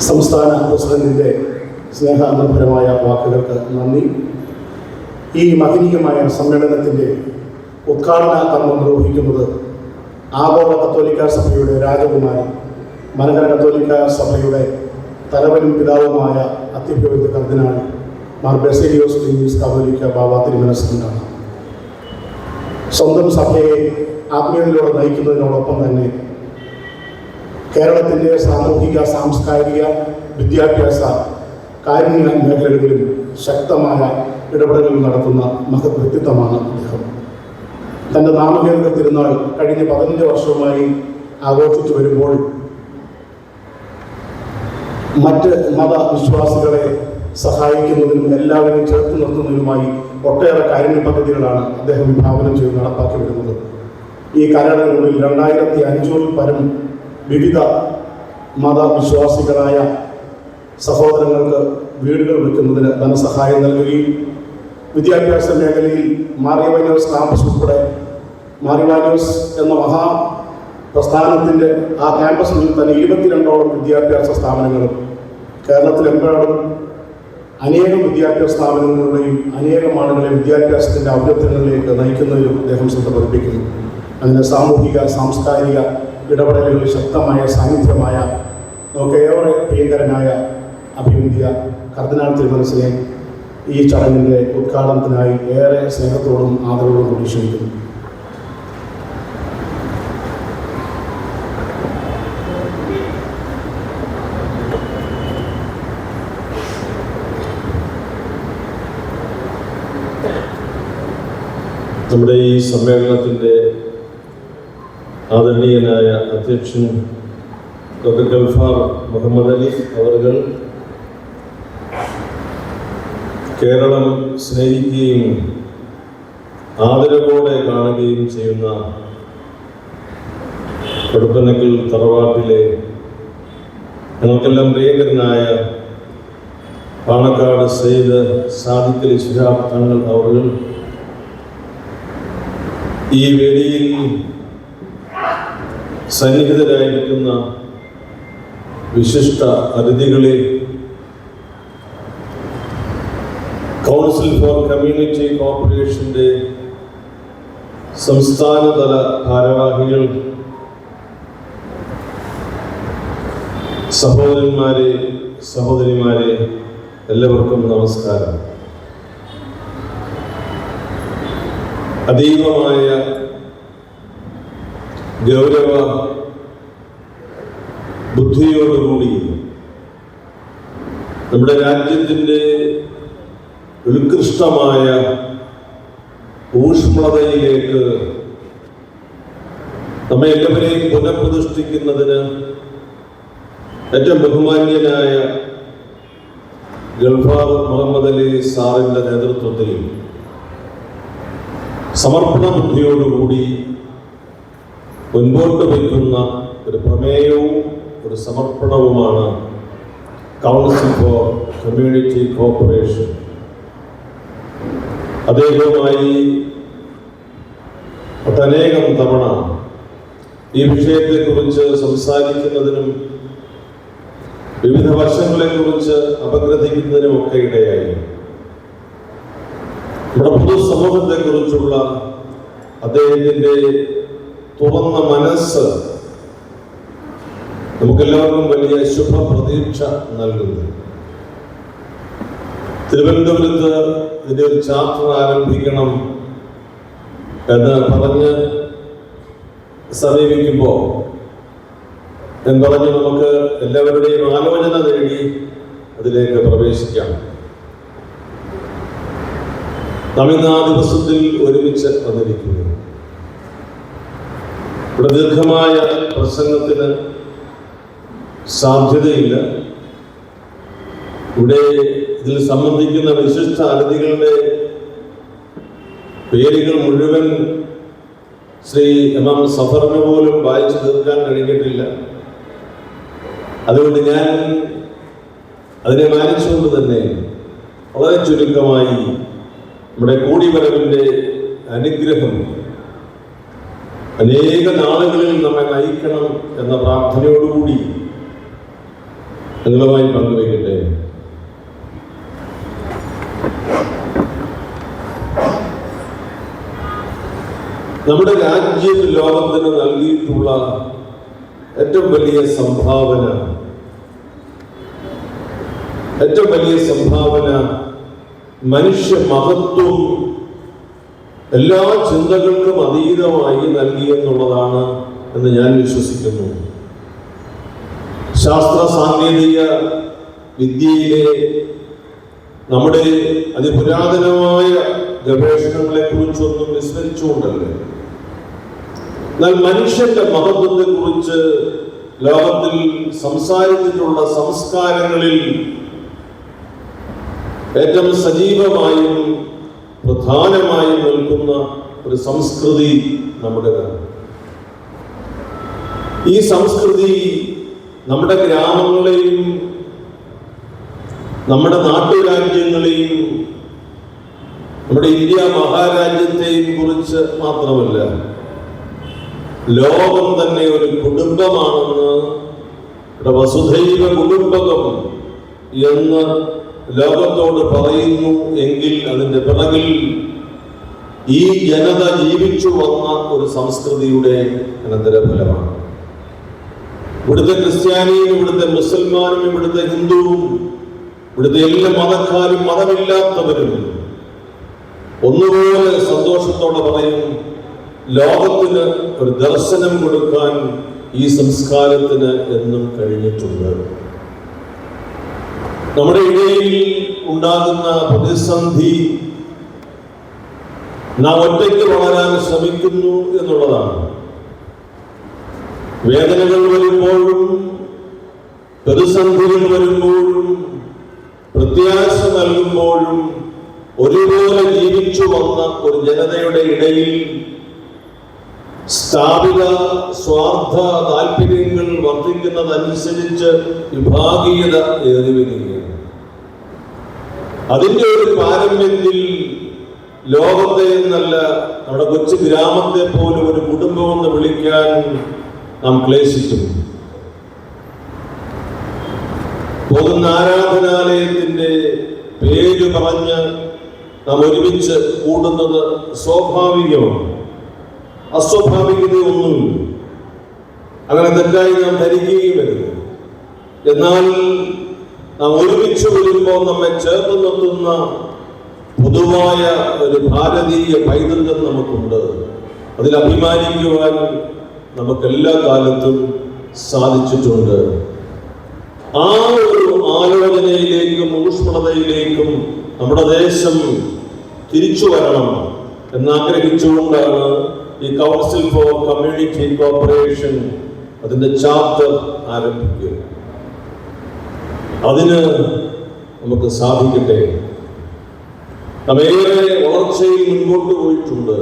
സംസ്ഥാന പ്രസിഡന്റിന്റെ സ്നേഹാന്തപരമായ വാക്കുകൾക്ക് നന്ദി. ഈ മഹനീയമായ സമ്മേളനത്തിന്റെ ഉദ്ഘാടന കർമ്മം നിർവഹിക്കുന്നത് ആഗോള കത്തോലിക്ക സഭയുടെ രാജകുമാരി മലങ്കര കത്തോലിക്ക സഭയുടെ തലവനും പിതാവുമായ അത്യഭ്യവിധ കർദിനാൾ മാർ ബെസേലിയോസ് ലിംഗീസ് കത്തോലിക്ക ബാബ തിരുമനസ്സുണ്ടാണ് സ്വന്തം സഭയെ ആത്മീയതയിലൂടെ നയിക്കുന്നതിനോടൊപ്പം തന്നെ കേരളത്തിന്റെ സാമൂഹിക സാംസ്കാരിക വിദ്യാഭ്യാസ കാരുണ്യ മേഖലകളിലും ശക്തമായ ഇടപെടലുകൾ നടത്തുന്ന മഹത് വ്യക്തിത്വമാണ് അദ്ദേഹം. തന്റെ നാമകേന്ദ്ര തിരുനാൾ കഴിഞ്ഞ പതിനഞ്ച് വർഷവുമായി ആഘോഷിച്ചു വരുമ്പോൾ മറ്റ് മതവിശ്വാസികളെ സഹായിക്കുന്നതിനും എല്ലാവരെയും ചേർത്ത് നിർത്തുന്നതിനുമായി ഒട്ടേറെ കാരുണ്യ പദ്ധതികളാണ് അദ്ദേഹം വിഭാവനം ചെയ്ത് നടപ്പാക്കി വരുന്നത്. ഈ കാലയളവിനുള്ളിൽ രണ്ടായിരത്തി അഞ്ഞൂറിൽ പരം വിവിധ മതവിശ്വാസികളായ സഹോദരങ്ങൾക്ക് വീടുകൾ വയ്ക്കുന്നതിന് ധനസഹായം നൽകുകയും വിദ്യാഭ്യാസ മേഖലയിൽ മാറിയവാനിയോസ് ക്യാമ്പസ് ഉൾപ്പെടെ മാറിവാനിയോസ് എന്ന മഹാ പ്രസ്ഥാനത്തിന്റെ ആ ക്യാമ്പസിൽ തന്നെ ഇരുപത്തിരണ്ടോളം വിദ്യാഭ്യാസ സ്ഥാപനങ്ങളും കേരളത്തിലെമ്പാടും അനേകം വിദ്യാഭ്യാസ സ്ഥാപനങ്ങളുടെയും അനേകം ആളുകളെ വിദ്യാഭ്യാസത്തിന്റെ ഔന്നത്യങ്ങളിലേക്ക് നയിക്കുന്നതിലും അദ്ദേഹം ശ്രദ്ധ പതിപ്പിക്കുന്നു. അങ്ങനെ സാമൂഹിക സാംസ്കാരിക ഇടപെടലുകളിൽ ശക്തമായ സാന്നിധ്യമായ നമുക്ക് ഏറെ പ്രിയങ്കരനായ അഭിമുഖ്യ കർദിനാൾ തിരുമനസിനെ ഈ ചടങ്ങിന്റെ ഉദ്ഘാടനത്തിനായി ഏറെ സ്നേഹത്തോടും ആദരവോടും കൂടി ക്ഷണിക്കുന്നു. നമ്മുടെ ഈ സമ്മേളനത്തിന്റെ ആദരണീയനായ അധ്യക്ഷൻ ഡോക്ടർ ഗൾഫാർ മുഹമ്മദ് അലി അവർ കേരളം സ്നേഹിക്കുകയും ആദരവോടെ കാണുകയും ചെയ്യുന്ന കൊടുപ്പനക്കൽ തറവാട്ടിലെ ഞങ്ങൾക്കെല്ലാം പ്രിയങ്കരനായ പാണക്കാട് സെയ്ദ് സാദിഖലി ശിഹാബ് തങ്ങൾ അവർ ഈ വേദിയിൽ സന്നിഹിതരായിരിക്കുന്ന വിശിഷ്ട അതിഥികളെ കൗൺസിൽ ഫോർ കമ്മ്യൂണിറ്റി കോർപ്പറേഷന്റെ സംസ്ഥാനതല ഭാരവാഹികൾ സഹോദരന്മാരെ സഹോദരിമാരെ എല്ലാവർക്കും നമസ്കാരം. അതീവമായ ഗൗരവ ബുദ്ധിയോടുകൂടി നമ്മുടെ രാജ്യത്തിന്റെ ഉത്കൃഷ്ടമായ ഊഷ്മളതയിലേക്ക് നമ്മെ എല്ലാവരെയും പുനഃപ്രതിഷ്ഠിക്കുന്നതിന് ഏറ്റവും ബഹുമാന്യനായ ഗൾഫാർ മുഹമ്മദ് അലി സാറിന്റെ നേതൃത്വത്തിൽ സമർപ്പണ ബുദ്ധിയോടുകൂടി മുൻപോട്ട് വയ്ക്കുന്ന ഒരു പ്രമേയവും ഒരു സമർപ്പണവുമാണ് കൗൺസിൽ ഫോർ കമ്മ്യൂണിറ്റി കോർപ്പറേഷൻ അദ്ദേഹവുമായി ഒട്ടനേകം തവണ ഈ വിഷയത്തെക്കുറിച്ച് സംസാരിക്കുന്നതിനും വിവിധ വശങ്ങളെക്കുറിച്ച് അപഗ്രഥിക്കുന്നതിനുമൊക്കെ ഇടയായി. നമ്മുടെ പൊതുസമൂഹത്തെക്കുറിച്ചുള്ള അദ്ദേഹത്തിന്റെ തുറന്ന മനസ്സ് നമുക്കെല്ലാവർക്കും വലിയ ശുഭപ്രതീക്ഷ നൽകുന്നു. തിരുവനന്തപുരത്ത് ഇതിന്റെ ഒരു ചാപ്റ്റർ ആരംഭിക്കണം എന്ന് പറഞ്ഞ് സമീപിക്കുമ്പോൾ എന്ന് പറഞ്ഞ് നമുക്ക് എല്ലാവരുടെയും ആലോചന നേടി അതിലേക്ക് പ്രവേശിക്കാം. ആ ദിവസത്തിൽ ഒരുമിച്ച് വന്നിരിക്കുന്നു. ഇവിടെ ദീർഘമായ പ്രസംഗത്തിന് സാധ്യതയില്ല. ഇവിടെ ഇതിൽ സംബന്ധിക്കുന്ന വിശിഷ്ട അതിഥികളുടെ പേരുകൾ മുഴുവൻ ശ്രീ എം എം സഫറിന് പോലും വായിച്ചു തീർക്കാൻ കഴിഞ്ഞിട്ടില്ല. അതുകൊണ്ട് ഞാൻ അതിനെ മാനിച്ചുകൊണ്ട് തന്നെ വളരെ ചുരുക്കമായി നമ്മുടെ കൂടിവരവിന്റെ അനുഗ്രഹം അനേക നാളുകളിൽ നമ്മെ നയിക്കണം എന്ന പ്രാർത്ഥനയോടുകൂടി നിങ്ങളുമായി പങ്കുവയ്ക്കട്ടെ. നമ്മുടെ രാജ്യം ലോകത്തിന് നൽകിയിട്ടുള്ള ഏറ്റവും വലിയ സംഭാവന ഏറ്റവും വലിയ സംഭാവന മനുഷ്യ മഹത്വം എല്ലാ ചിന്തകൾക്കും അതീതമായി നൽകി എന്നുള്ളതാണ് എന്ന് ഞാൻ വിശ്വസിക്കുന്നു. ശാസ്ത്ര സാങ്കേതിക വിദ്യയിലെ നമ്മുടെ അതിപുരാതനമായ ഗവേഷണങ്ങളെ കുറിച്ചൊന്നും വിസ്മരിച്ചുകൊണ്ടല്ലേ? എന്നാൽ മനുഷ്യന്റെ മഹത്വത്തെ കുറിച്ച് ലോകത്തിൽ സംസാരിച്ചിട്ടുള്ള സംസ്കാരങ്ങളിൽ ഏറ്റവും സജീവമായും പ്രധാനമായും നിൽക്കുന്ന ഒരു സംസ്കൃതി നമ്മുടേതാണ്. ഈ സംസ്കൃതി നമ്മുടെ ഗ്രാമങ്ങളെയും നമ്മുടെ നാട്ടുരാജ്യങ്ങളെയും നമ്മുടെ ഇന്ത്യ മഹാരാജ്യത്തെയും കുറിച്ച് മാത്രമല്ല ലോകം തന്നെ ഒരു കുടുംബമാണെന്ന് വസുധൈവ കുടുംബകം എന്ന് ലോകത്തോട് പറയുന്നു എങ്കിൽ അതിന്റെ പിറകിൽ ഈ ജനത ജീവിച്ചു വന്ന ഒരു സംസ്കൃതിയുടെ അനന്തരഫലമാണ്. ഇവിടുത്തെ ക്രിസ്ത്യാനിയും ഇവിടുത്തെ മുസൽമാനും ഇവിടുത്തെ ഹിന്ദുവും ഇവിടുത്തെ എല്ലാ മതക്കാരും മതമില്ലാത്തവരും ഒന്നുപോലെ സന്തോഷത്തോടെ പറയും ലോകത്തിന് ഒരു ദർശനം കൊടുക്കാൻ ഈ സംസ്കാരത്തിന് എന്നും കഴിഞ്ഞിട്ടുണ്ട്. നമ്മുടെ ഇടയിൽ ഉണ്ടാകുന്ന പ്രതിസന്ധി നാം ഒറ്റയ്ക്ക് വളരാൻ ശ്രമിക്കുന്നു എന്നുള്ളതാണ്. വേദനകൾ വരുമ്പോഴും പ്രതിസന്ധികൾ വരുമ്പോഴും പ്രത്യാശ നൽകുമ്പോഴും ഒരുപോലെ ജീവിച്ചു വന്ന ഒരു ജനതയുടെ ഇടയിൽ സ്ഥാപിത സ്വാർത്ഥ താല്പര്യങ്ങൾ വർദ്ധിക്കുന്നതനുസരിച്ച് വിഭാഗീയത ഏറി വരികയാണ് അതിന്റെ ഒരു പാരമ്പര്യത്തിൽ ലോകത്തെ എന്നല്ല നമ്മുടെ കൊച്ചു ഗ്രാമത്തെ പോലും ഒരു കുടുംബമെന്ന് വിളിക്കാൻ നാം ക്ലേശിച്ചു പോകുന്ന ആരാധനാലയത്തിന്റെ പേര് പറഞ്ഞ് നാം ഒരുമിച്ച് കൂടുന്നത് സ്വാഭാവികമാണ്. അസ്വാഭാവികതയൊന്നുമില്ല അങ്ങനെ തെറ്റായി നാം ധരിക്കുകയും വരുന്നു. എന്നാൽ നാം ഒരുമിച്ച് വരുമ്പോൾ നമ്മെ ചേർത്ത് നിർത്തുന്ന പൊതുവായ ഒരു ഭാരതീയ പൈതൃകം നമുക്കുണ്ട്. അതിൽ അഭിമാനിക്കുവാൻ നമുക്ക് എല്ലാ കാലത്തും സാധിച്ചിട്ടുണ്ട്. ആ ഒരു ആലോചനയിലേക്കും ഊഷ്മളതയിലേക്കും നമ്മുടെ ദേശം തിരിച്ചു വരണം എന്നാഗ്രഹിച്ചുകൊണ്ടാണ് ഈ കൗൺസിൽ ഫോർ കമ്മ്യൂണിറ്റി കോർപ്പറേഷൻ അതിന്റെ ചാപ്റ്റർ ആരംഭിക്കുക. അതിന് നമുക്ക് സാധിക്കട്ടെ. നമ്മേറെ വളർച്ചയിൽ മുൻപോട്ട് പോയിട്ടുണ്ട്.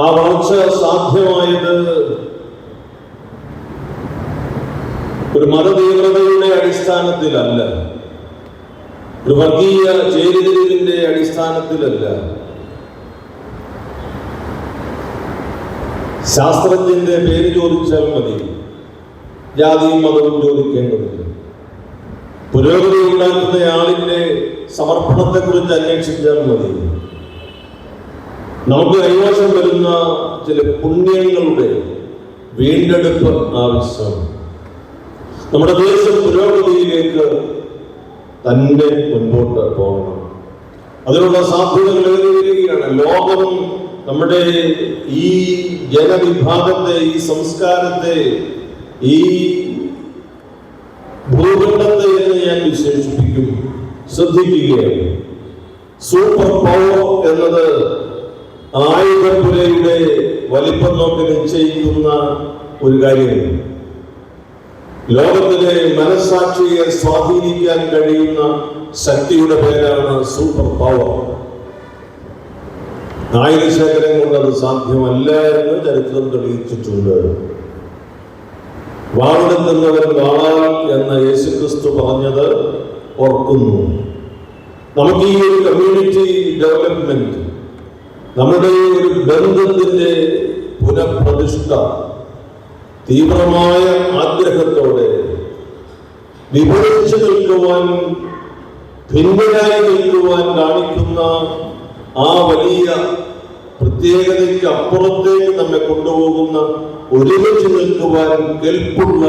ആ വളർച്ച സാധ്യമായത് ഒരു മതതീവ്രതയുടെ അടിസ്ഥാനത്തിലല്ല. ഒരു വർഗീയ ചേരിതിരിവിന്റെ അടിസ്ഥാനത്തിലല്ല. ശാസ്ത്രജ്ഞന്റെ പേര് ചോദിച്ചാൽ മതി. ജാതിയും മതവും ചോദിക്കേണ്ടതില്ല പുരോഗതി ഉണ്ടാക്കുന്ന ആളിന്റെ സമർപ്പണത്തെ കുറിച്ച് അന്വേഷിച്ചാൽ മതി. നമുക്ക് കൈവശം വരുന്ന ചില പുണ്യങ്ങളുടെ വീണ്ടെടുപ്പ് ആവശ്യമാണ് നമ്മുടെ ദേശം പുരോഗതിയിലേക്ക് തന്നെ മുൻപോട്ട് പോകണം. അതിനുള്ള സാധ്യതകൾ എഴുതി വരികയാണ് ലോകം നമ്മുടെ ഈ ജനവിഭാഗത്തെ ഈ സംസ്കാരത്തെ ഈ ഭൂഖണ്ഡത്തെ എന്ന് ഞാൻ വിശേഷിപ്പിക്കും ശ്രദ്ധിക്കുകയാണ്. സൂപ്പർ പവർ എന്നത് ആയുധപ്പുരയുടെ വലിപ്പം നോക്കി നിശ്ചയിക്കുന്ന ഒരു കാര്യമാണ്. ലോകത്തിലെ മനസാക്ഷിയെ സ്വാധീനിക്കാൻ കഴിയുന്ന ശക്തിയുടെ പേരാണ് സൂപ്പർ പവർ. ആയുധശേഖരം കൊണ്ട് അത് സാധ്യമല്ല എന്ന് ചരിത്രം തെളിയിച്ചിട്ടുണ്ട്. വാളെടുക്കുന്നവൻ വാളാൽ എന്ന യേശുക്രിസ്തു പറഞ്ഞത് ഓർക്കുന്നു. നമുക്ക് ഈ ഒരു കമ്മ്യൂണിറ്റി ഡെവലപ്മെന്റ് നമ്മുടെ ഒരു ബന്ധത്തിന്റെ പുനഃപ്രതിഷ്ഠ തീവ്രമായ ആഗ്രഹത്തോടെ വിഭജിച്ചു നിൽക്കുവാൻ പിന്തുണയായി നിൽക്കുവാൻ കാണിക്കുന്ന ആ വലിയ പ്രത്യേകതയ്ക്ക് അപ്പുറത്തേക്ക് നമ്മെ കൊണ്ടുപോകുന്ന ഒരുമിച്ച് നിൽക്കുവാൻ കെൽപ്പുള്ള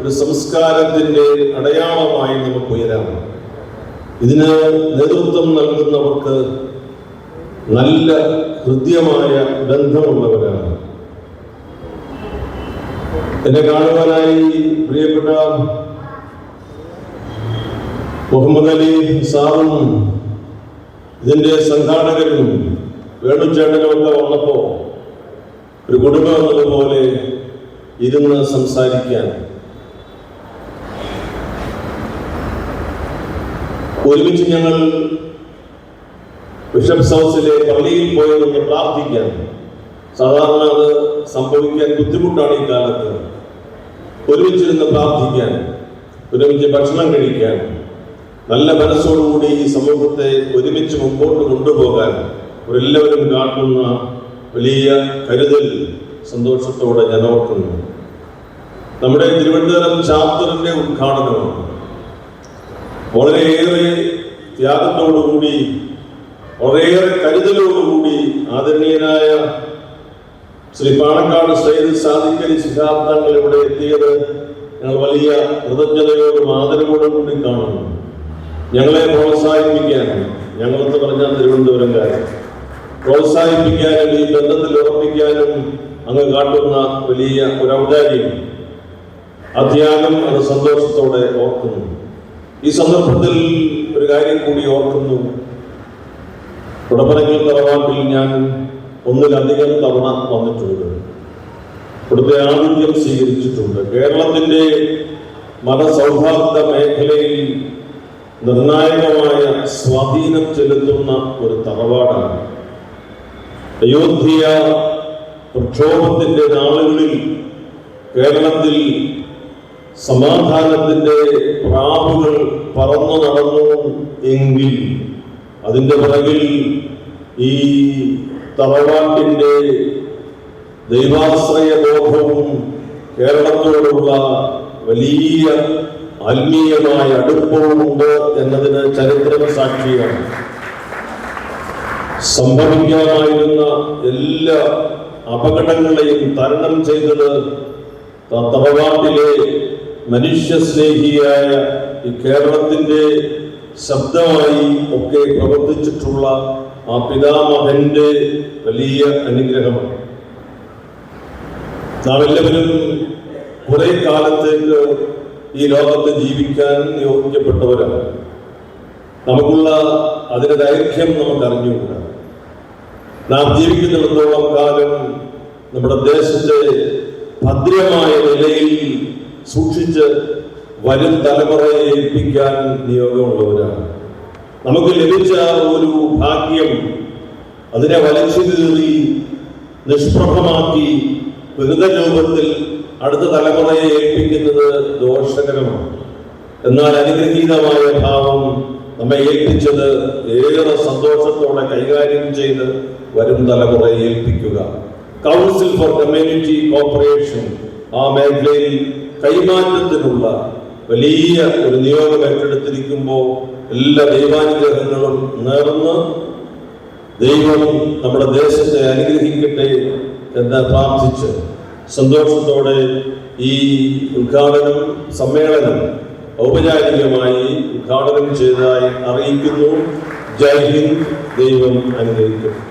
ഒരു സംസ്കാരത്തിന്റെ അടയാളമായി നമുക്ക് ഉയരാം. ഇതിന് നേതൃത്വം നൽകുന്നവർക്ക് നല്ല ഹൃദ്യമായ ബന്ധമുള്ളവരാണ്. എന്നെ കാണുവാനായി പ്രിയപ്പെട്ട മുഹമ്മദ് അലി സാറും ഇതിന്റെ സംഘാടകരും വേണുചേട്ടനും ഒക്കെ വന്നപ്പോ ഒരു കുടുംബം എന്നതുപോലെ ഇരുന്ന് സംസാരിക്കാൻ. ഒരുമിച്ച് ഞങ്ങൾ ബിഷപ്സ് ഹൗസിലെ പള്ളിയിൽ പോയി നിന്ന് പ്രാർത്ഥിക്കാൻ. സാധാരണ അത് സംഭവിക്കാൻ ബുദ്ധിമുട്ടാണ് ഈ കാലത്ത്. ഒരുമിച്ചിരുന്ന് പ്രാർത്ഥിക്കാൻ ഒരുമിച്ച് ഭക്ഷണം കഴിക്കാൻ നല്ല മനസ്സോടുകൂടി ഈ സമൂഹത്തെ ഒരുമിച്ച് മുമ്പോട്ട് കൊണ്ടുപോകാൻ. അവരെല്ലാവരും കാട്ടുന്ന വലിയ കരുതൽ സന്തോഷത്തോടെ ഞാൻ ഓർക്കുന്നു. നമ്മുടെ തിരുവനന്തപുരം ചാപ്റ്ററിന്റെ ഉദ്ഘാടനമാണ്. വളരെയേറെ ത്യാഗത്തോടുകൂടി വളരെയേറെ കരുതലോടുകൂടി ആദരണീയനായ ശ്രീ പാണക്കാട് സൈദ് സാധിക്കലി ശിഹാബ്ദങ്ങൾ ഇവിടെ എത്തിയത് ഞങ്ങൾ വലിയ കൃതജ്ഞതയോടും ആദരവോടും കൂടി കാണുന്നു. ഞങ്ങളെ പ്രോത്സാഹിപ്പിക്കാൻ ഞങ്ങളെന്ന് പറഞ്ഞാൽ തിരുവനന്തപുരംകാരൻ പ്രോത്സാഹിപ്പിക്കാനും ഈ ബന്ധത്തിൽ ഉറപ്പിക്കാനും അങ്ങ് കാട്ടുന്ന വലിയ ഒരു ഔദാര്യം അധ്യാനം അത് സന്തോഷത്തോടെ ഓർക്കുന്നു. ഈ സന്ദർഭത്തിൽ ഒരു കാര്യം കൂടി ഓർക്കുന്നു. കുടപ്പനക്കൽ തറവാട്ടിൽ ഞാൻ ഒന്നിലധികം തവണ വന്നിട്ടുണ്ട്. ഇവിടുത്തെ ആതിഥ്യം സ്വീകരിച്ചിട്ടുണ്ട്. കേരളത്തിന്റെ മതസൗഹാർദ്ദ മേഖലയിൽ നിർണായകമായ സ്വാധീനം ചെലുത്തുന്ന ഒരു തറവാടാണ്. അയോധ്യ പ്രക്ഷോഭത്തിന്റെ നാളുകളിൽ കേരളത്തിൽ സമാധാനത്തിന്റെ പ്രാവുകൾ പറന്നു നടന്നു എങ്കിൽ അതിന്റെ പിറകിൽ ഈ തറവാട്ടിന്റെ ദൈവാശ്രയ ബോധവും കേരളത്തോടുള്ള വലിയ ആത്മീയമായ അടുപ്പവുമുണ്ട് എന്നതിന് ചരിത്രം സാക്ഷിയാണ് സംഭവിക്കാമായിരുന്ന എല്ലാ അപകടങ്ങളെയും തരണം ചെയ്തത് തറവാട്ടിലെ മനുഷ്യസ്നേഹിയായ ഈ കേരളത്തിന്റെ ശബ്ദമായി ഒക്കെ പ്രവർത്തിച്ചിട്ടുള്ള ആ പിതാമഹന്റെ വലിയ അനുഗ്രഹമാണ്. നാം എല്ലാവരും കുറെ കാലത്തേക്ക് ഈ ലോകത്ത് ജീവിക്കാൻ നിയോഗിക്കപ്പെട്ടവരാണ് നമുക്കുള്ള അതിന്റെ ദൈർഘ്യം നമുക്ക് അറിഞ്ഞുകൂടാ നാം ജീവിക്കുന്നിടത്തോളം കാലം നമ്മുടെ ദേശത്തെ ഭദ്രമായ നിലയിൽ സൂക്ഷിച്ച് വരും തലമുറയെ ഏൽപ്പിക്കാൻ നിയോഗമുള്ളവരാണ്. നമുക്ക് ലഭിച്ച ഒരു ഭാഗ്യം അതിനെ വലിച്ചു കീറി നിഷ്പ്രഭമാക്കി രൂപത്തിൽ അടുത്ത തലമുറയെ ഏൽപ്പിക്കുന്നത് ദോഷകരമാണ്. എന്നാൽ അനുഗ്രഹീതമായ ഭാവം നമ്മെ ഏൽപ്പിച്ചത് ഏറെ സന്തോഷത്തോടെ കൈകാര്യം ചെയ്ത് വരും തലമുറയെ ഏൽപ്പിക്കുക. കൗൺസിൽ ഫോർ കമ്മ്യൂണിറ്റി കോർപ്പറേഷൻ ആ മേഖലയിൽ കൈമാറ്റത്തിനുള്ള വലിയ ഒരു നിയോഗം ഏറ്റെടുത്തിരിക്കുമ്പോൾ എല്ലാ ദൈവാനുഗ്രഹങ്ങളും നേർന്ന് ദൈവം നമ്മുടെ ദേശത്തെ അനുഗ്രഹിക്കട്ടെ എന്ന് പ്രാർത്ഥിച്ച് സന്തോഷത്തോടെ ഈ ഉദ്ഘാടനം സമ്മേളനം ഔപചാരികമായി ഉദ്ഘാടനം ചെയ്തതായി അറിയിക്കുന്നു. ജയ് ഹിന്ദ്. ദൈവം അനുഗ്രഹിക്കട്ടെ.